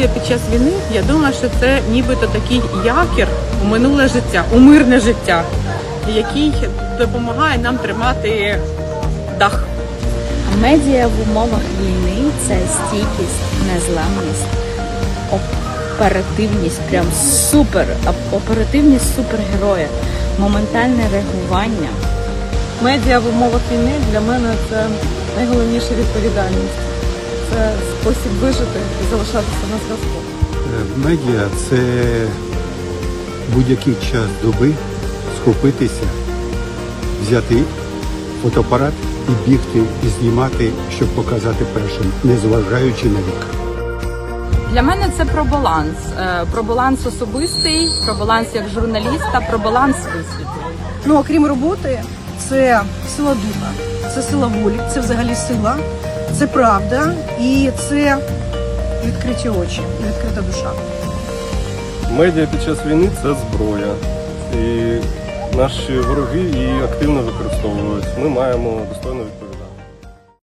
медіа під час війни, я думаю, що це нібито такий якір у минуле життя, у мирне життя, який допомагає нам тримати дах. Медіа в умовах війни це стійкість, незламність, оперативність, прям супер, оперативність супергероя, моментальне реагування. Медіа в умовах війни для мене це найголовніша відповідальність. Це спосіб вижити і залишатися на зв'язку. Е, Медіа це будь-який час доби схопитися, взяти фотоапарат і бігти, і знімати, щоб показати першим, незважаючи на вік. Для мене це про баланс. Е, Про баланс особистий, про баланс як журналіста, про баланс висвітлення. Ну, окрім роботи, це сила духа, це сила волі, це взагалі сила, це правда і це відкриті очі, і відкрита душа. Медіа під час війни це зброя. І наші вороги її активно використовують. Ми маємо достойно відповідати.